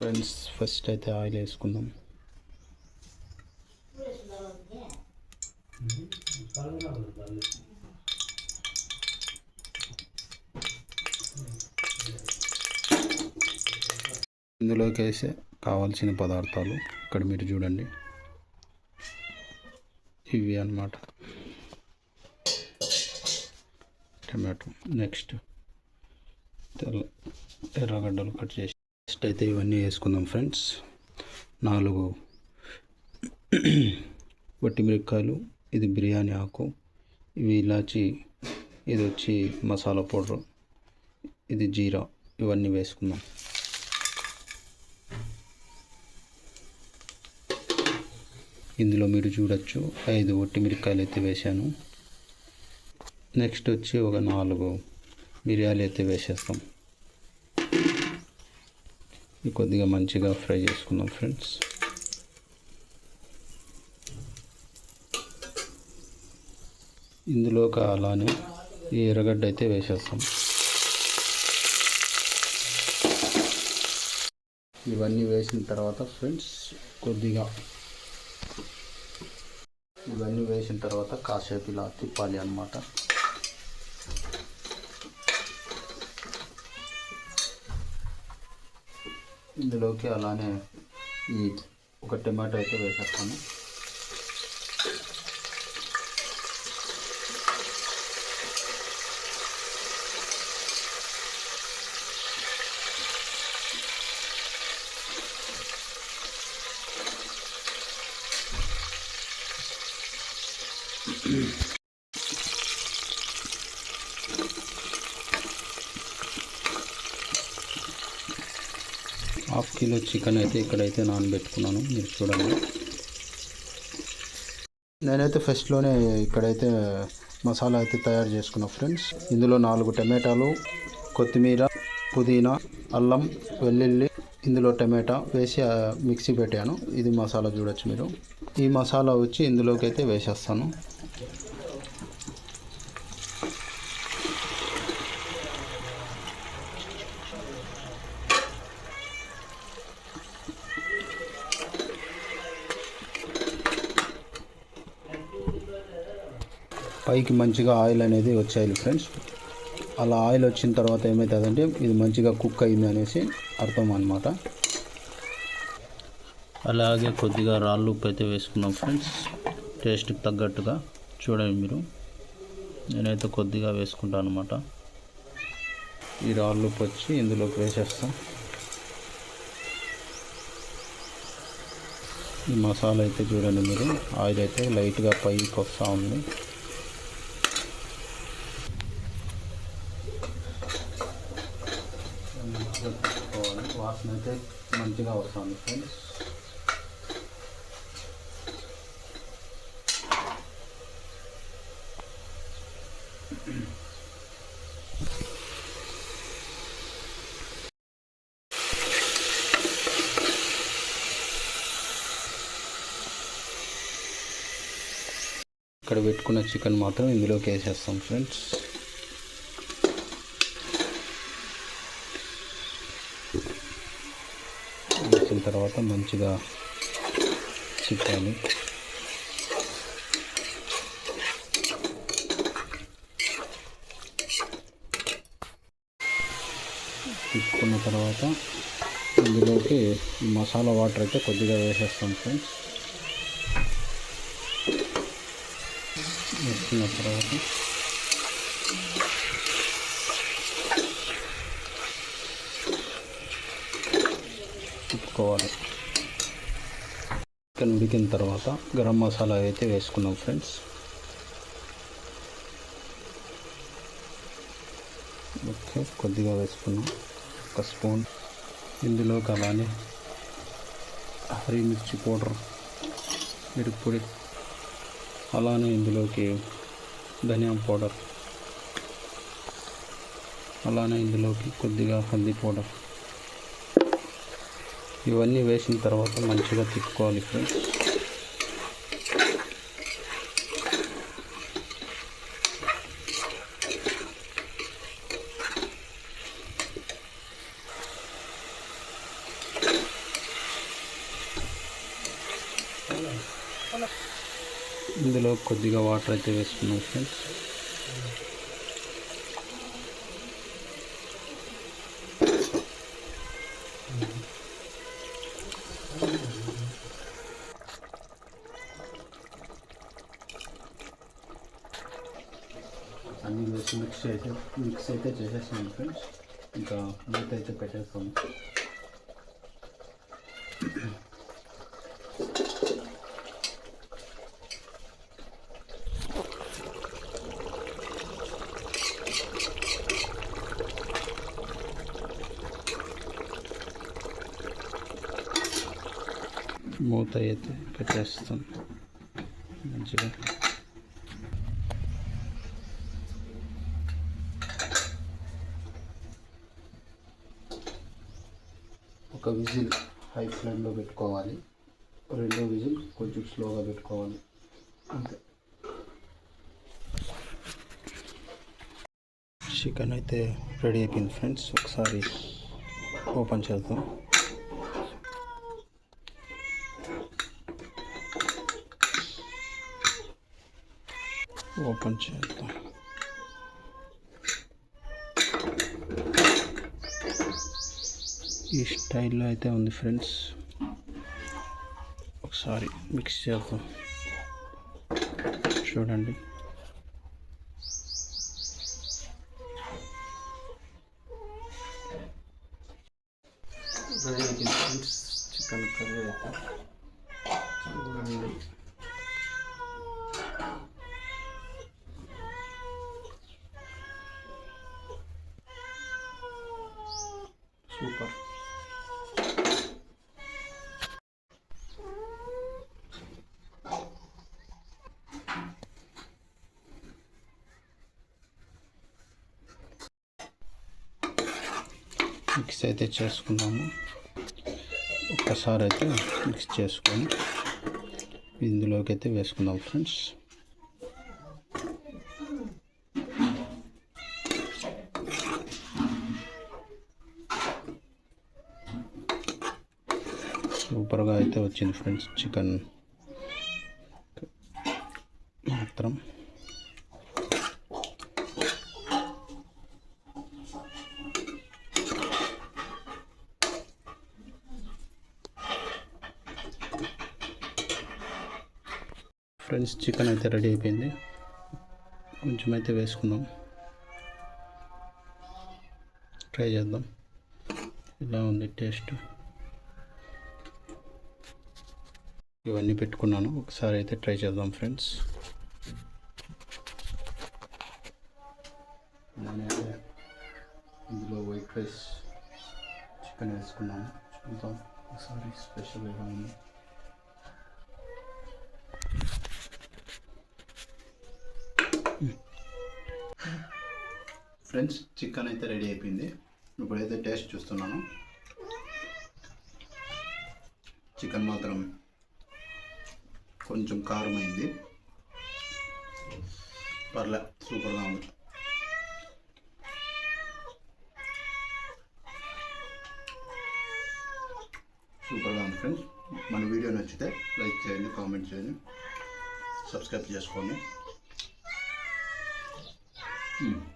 Friends first అయితే oil వేసుకుందాం. ఇందులోకి వేసే కావాల్సిన పదార్థాలు ఇక్కడ మీరు చూడండి. ఇవి అన్నమాట. టమాటో. నెక్స్ట్ తెల్ల ఎర్రగడ్డలు కట్ చేసి నెక్స్ట్ అయితే ఇవన్నీ వేసుకుందాం ఫ్రెండ్స్. నాలుగు వట్టిమిరపకాయలు ఇది బిర్యానీ ఆకు ఇవి ఇలాచి ఇది వచ్చి మసాలా పౌడర్ ఇది జీరా ఇవన్నీ వేసుకుందాం. ఇందులో మీరు చూడొచ్చు ఐదు వట్టిమిరకాయలు అయితే వేశాను. నెక్స్ట్ వచ్చి ఒక నాలుగు మిరియాలు అయితే వేసేస్తాం. కొద్దిగా మంచిగా ఫ్రై చేసుకుందాం ఫ్రెండ్స్. ఇందులోకి అలానే ఈ ఎర్రగడ్డ అయితే వేసేస్తాం. ఇవన్నీ వేసిన తర్వాత ఫ్రెండ్స్ కొద్దిగా ఇవన్నీ వేసిన తర్వాత కాసేపు ఇలా తిప్పాలి అనమాట ఇందులోకి అలానే ఈ ఒక టమాటో అయితే వేసేస్తాను. హాఫ్ కిలో చికెన్ అయితే ఇక్కడైతే నానబెట్టుకున్నాను మీరు చూడండి. నేనైతే ఫస్ట్లోనే ఇక్కడైతే మసాలా అయితే తయారు చేసుకున్నా ఫ్రెండ్స్. ఇందులో నాలుగు టమాటాలు కొత్తిమీర పుదీనా అల్లం వెల్లుల్లి ఇందులో టమాటా వేసి మిక్సీ పెట్టాను. ఇది మసాలా చూడొచ్చు మీరు. ఈ మసాలా వచ్చి ఇందులోకి అయితే వేసేస్తాను. పైకి మంచిగా ఆయిల్ అనేది వచ్చాయి ఫ్రెండ్స్ అలా ఆయిల్ వచ్చిన తర్వాత ఏమవుతుందంటే ఇది మంచిగా కుక్ అయింది అనేసి అర్థం అనమాట అలాగే కొద్దిగా రాళ్ళు ఉప్పు అయితే వేసుకున్నాం ఫ్రెండ్స్ టేస్ట్కి తగ్గట్టుగా చూడండి మీరు. నేనైతే కొద్దిగా వేసుకుంటాను అనమాట ఈ రాళ్ళు ఉప్పు వచ్చి ఇందులోకి వేసేస్తాం. ఈ మసాలా అయితే చూడండి మీరు. ఆయిల్ అయితే లైట్గా పైకి వస్తూ ఉంది మంచిగా పెట్టుకోవాలి వాసన అయితే మంచిగా వస్తుంది ఫ్రెండ్స్ ఇక్కడ పెట్టుకున్న చికెన్ మాత్రం ఇందులోకి వేసేస్తాం ఫ్రెండ్స్. వేసిన తర్వాత మంచిగా చిక్కాలి తిప్పుకున్న తర్వాత ఇందులోకి మసాలా వాటర్ అయితే కొద్దిగా వేసేస్తాం ఫ్రెండ్స్. వేసుకున్న తర్వాత తిప్పుకోవాలి చికెన్ ఉడికిన తర్వాత గరం మసాలా అయితే వేసుకున్నాం ఫ్రెండ్స్. ఓకే కొద్దిగా వేసుకున్నాం. ఒక స్పూన్. ఇందులోకి అలానే హరి మిర్చి పౌడర్ మిరప పొడి అలానే ఇందులోకి ధనియా పౌడర్ అలానే ఇందులోకి కొద్దిగా హల్దీ పౌడర్. ఇవన్నీ వేసిన తర్వాత మంచిగా తిప్పుకోవాలి ఫ్రెండ్స్ ఇందులో కొద్దిగా వాటర్ అయితే వేసుకున్నాం ఫ్రెండ్స్ అన్నీ వేసి మిక్స్ చేసే మిక్స్ అయితే చేసేస్తాను ఫ్రెండ్స్ ఇంకా మూత అయితే పెట్టేస్తాము మూత అయితే పెట్టేస్తాం. మంచిగా. ఒక విజిల్ హై ఫ్లేమ్లో పెట్టుకోవాలి. రెండో విజిల్ కొంచెం స్లోగా పెట్టుకోవాలి. అంతే. చికెన్ అయితే రెడీ అయిపోయింది ఫ్రెండ్స్ ఒకసారి ఓపెన్ చేద్దాం. ఓపెన్ చేద్దాం. ఈ స్టైల్లో అయితే ఉంది ఫ్రెండ్స్. ఒకసారి మిక్స్ చేద్దాం. చూడండి. ఫ్రెండ్స్. చికెన్ కర్రీ అయితే చూడండి మిక్స్ అయితే చేసుకున్నాము. ఒక్కసారి అయితే మిక్స్ చేసుకొని ఇందులోకి అయితే వేసుకుందాం ఫ్రెండ్స్. సూపర్గా అయితే వచ్చింది ఫ్రెండ్స్ చికెన్. మాత్రం ఫ్రెండ్స్ చికెన్ అయితే రెడీ అయిపోయింది. కొంచెం అయితే వేసుకుందాం. ట్రై చేద్దాం. ఇలా ఉంది టేస్ట్? ఇవన్నీ పెట్టుకున్నాను. ఒకసారి అయితే ట్రై చేద్దాం ఫ్రెండ్స్. నేనైతే ఇందులో వైట్ రైస్ చికెన్ వేసుకున్నాను. చూద్దాం. ఒకసారి స్పెషల్ ఉంది. ఫ్రెండ్స్ చికెన్ అయితే రెడీ అయిపోయింది. ఇప్పుడైతే టేస్ట్ చూస్తున్నాను. చికెన్ మాత్రం కొంచెం కారం అయింది పర్లే సూపర్గా ఉంది. సూపర్గా ఉంది ఫ్రెండ్స్. మన వీడియో నచ్చితే లైక్ చేయండి కామెంట్ చేయండి. సబ్స్క్రైబ్ చేసుకోండి. Hmm.